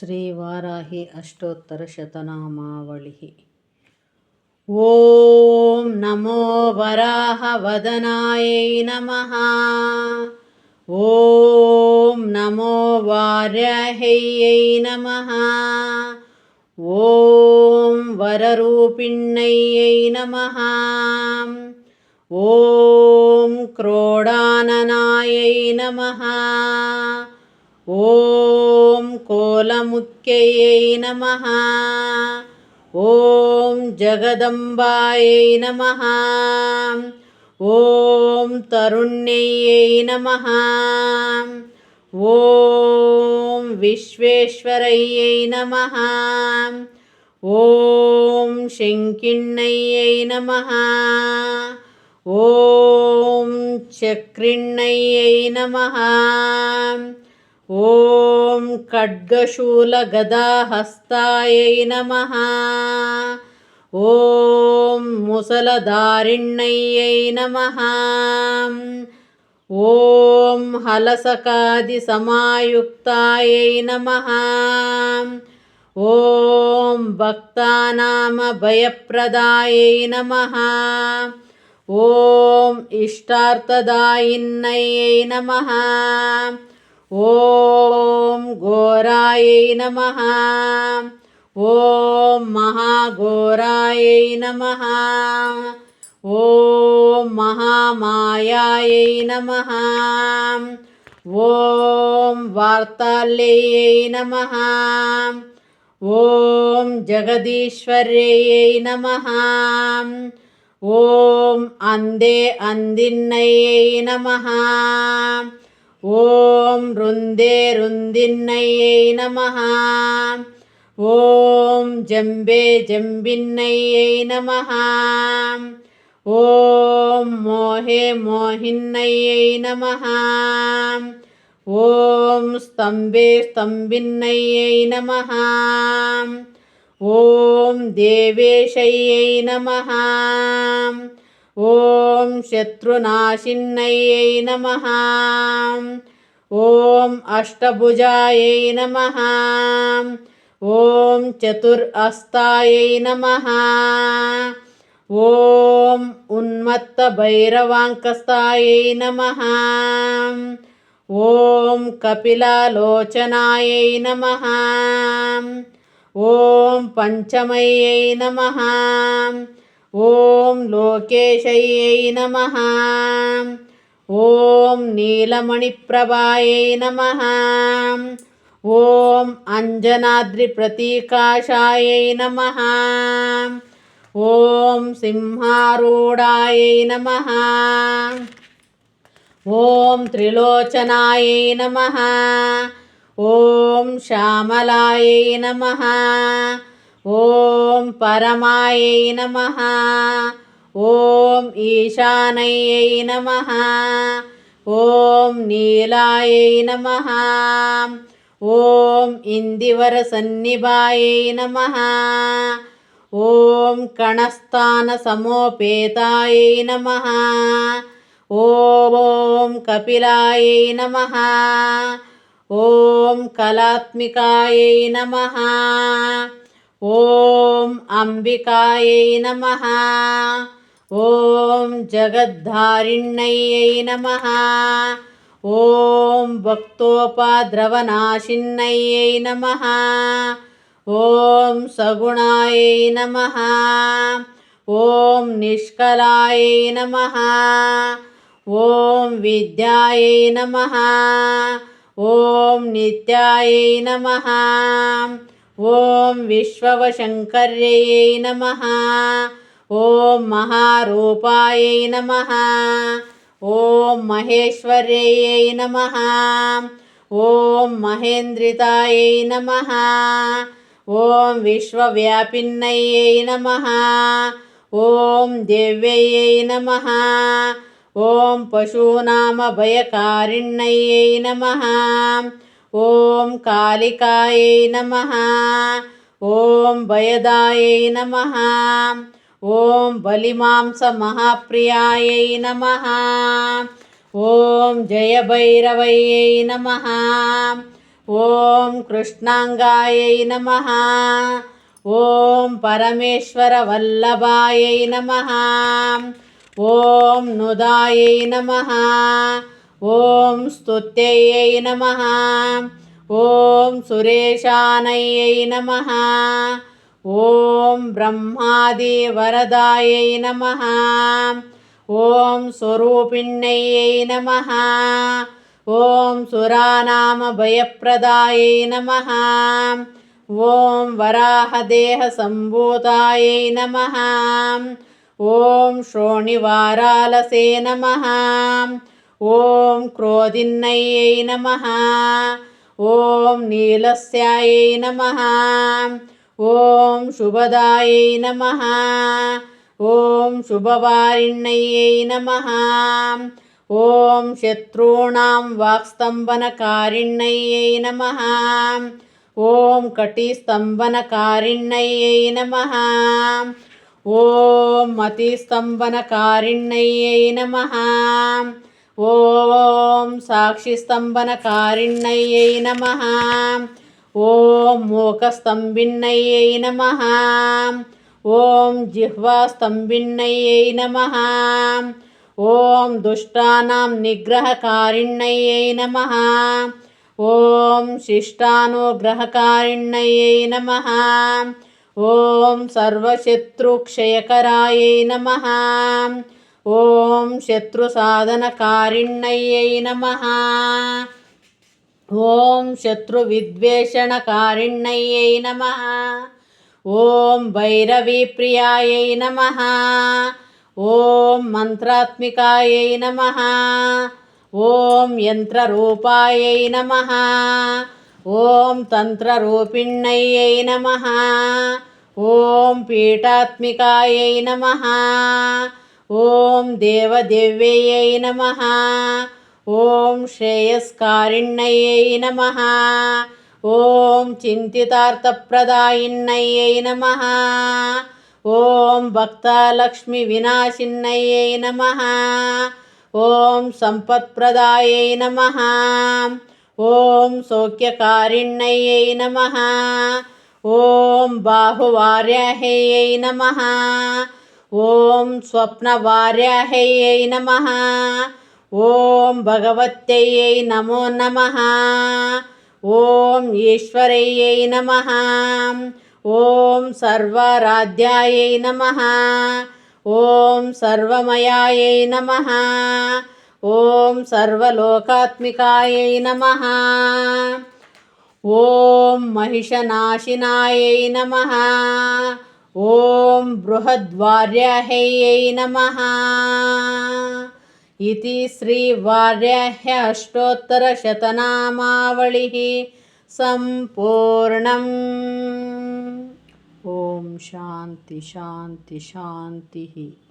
श्रीवाराहि अष्टोत्तरशतनामावलिः। ॐ नमो वराहवदनाय नमः। ॐ नमो वार्याह्यै नमः। ॐ वररूपिण्यै नमः। ॐ क्रोडाननाय नमः। ॐ कोलमुख्ययै नमः। ॐ जगदम्बायै नमः। ॐ तरुण्यै नमः। ॐ विश्वेश्वरय्यै नमः। ॐ शङ्किण्णय्यै नमः। ॐ चक्रिण्णय्यै नमः। ॐ खड्गशूलगदाहस्तायै नमः। ॐ मुसलधारिणयै नमः। ॐ हलसकादिसमायुक्तायै नमः। ॐ भक्तानामभयप्रदायै नमः। ॐ इष्टार्तदायिन्यै नमः। ఓం ఘోరాయై నమ. ఓం మహాఘోరాయై నమ. ఓం మహామాయాయై నమ. ఓం వార్తాల్యై నమ. ఓం జగదీశ్వర్యై నమ. ఓం అందే అందిన్నయ్యై నమ. ఓం రుందే రుందిన్నయ్యై నమ. ఓం జంబే జంబిన్నయ్యై నమ. ఓం మోహే మోహిన్నయ్యై నమ. ఓం స్తంభే స్తంభిన్నయ్యై నమ. ఓం దేవేశయ్యై నమ. ఓం శత్రునాశిన్నయ్యై నమ. ఓం అష్టభుజాయై నమ. ఓం చతురస్తాయై నమ. ఓం ఉన్మత్తభైరవాంకస్తాయై నమ. ఓం కపిలాలోచనాయై నమ. ఓం పంచమయ్యై నమ. ॐ लोकेशयै नमः। ॐ नीलमणिप्रभायै नमः। ॐ अञ्जनाद्रिप्रतीकाशायै नमः। ॐ सिंहारूढायै नमः। ॐ त्रिलोचनायै नमः। ॐ श्यामलायै नमः। ॐ परमायै नमः। ॐ ईशानयै नमः। ॐ नीलायै नमः। ॐ इन्दिवरसन्निभायै नमः। ॐ कणस्थानसमोपेतायै नमः। ॐ कपिलायै नमः। ॐ कलात्मिकायै नमः। ॐ अम्बिकायै नमः। ॐ जगद्धारिण्यै नमः। ॐ भक्तोपद्रवनाशिन्यै नमः। ॐ सगुणायै नमः। ॐ निष्कलायै नमः। ॐ विद्यायै नमः। ॐ नित्यायै नमः। ఓం విశ్వవశంకర్యై నమ. ఓం మహారూపాయై నమ. ఓం మహేశ్వర్యై నమ. ఓం మహేంద్రితాయై నమ. ఓం విశ్వవ్యాపిన్నయ్యై నమ. ఓం దేవ్యై నమ. ఓం పశూనామభయకారిణ్యై నమ. ఓం కాళికాయే నమ. ఓం భయదాయే నమ. ఓం బలిమాంస మహాప్రియాయై నమ. ఓం జయభైరవయ్యై నమ. ఓం కృష్ణాంగాయై నమ. ఓం పరమేశ్వర వల్లభాయై నమ. ఓం నుదాయై నమ. ॐ स्तुत्यै नमः। ॐ सुरेशानयै नमः। ॐ ब्रह्मादिवरदायै नमः। ॐ स्वरूपिण्यै नमः। ॐ सुरानामभयप्रदायै नमः। ॐ वराहदेहसम्भूतायै नमः। ॐ श्रोणिवारालसे नमः ఓం క్రోధిన్నయ్యై నమ. ఓం నీలస్యాయై నమ. ఓం శుభదాయై నమ. ఓం శుభవారిణ్యై నమ. ఓం శత్రూణాం వాక్స్తంభనకారిణ్యై నమ. ఓం కటిస్తంభనకారిణ్యై నమ. ఓం మతిస్తంభనకారిణ్యై నమ. ఓం సాక్షిస్తంభనకారిణ్యై నమ. ఓం మూకస్తంభిన్నయ్యై నమ. ఓం జిహ్వాస్తంభిన్నయ్యై నమ. ఓం దుష్టానాం నిగ్రహకారిణ్యై నమ. ఓం శిష్టానుగ్రహకారిణ్యై నమ. ఓం సర్వశత్రుక్షయకరాయై నమ. ఓం శత్రు సాధనకారిణ్యై నమ. ఓం శత్రు విద్వేషణకారిణ్యై నమ. ఓం భైరవీ ప్రియాయై నమ. ఓం మంత్రాత్మికాయై నమ. ఓం యంత్రరూపాయై నమ. ఓం తంత్రరూపిణ్యై నమ. ఓం పీఠాత్మికాయై నమ. ఓం దేవదివ్యయై నమ. ఓం శ్రేయస్కారిణ్యై నమ. ఓం చింతితార్థప్రదాయిన్నయ్యై నమ. ఓం భక్తలక్ష్మి వినాశిన్నయ్యై నమ. ఓం సంపత్ప్రదాయై నమ. ఓం సౌఖ్యకారిణ్యై నమ. ఓం బాహువార్యాహ్యై నమ. ॐ स्वप्नवार्याह्यै नमः ॐ भगवत्यै नमो नमः ॐ ईश्वरयै नमः ॐ सर्वाराध्यायै नमः ॐ सर्वमयायै नमः ॐ सर्वलोकात्मिकायै नमः ॐ महिषनाशिनायै नमः ॐ बृहद्वार्याह्यै नमः। इति श्रीवार्याह्य अष्टोत्तरशतनामावलिः सम्पूर्णम्। ॐ शान्ति शान्ति शान्तिः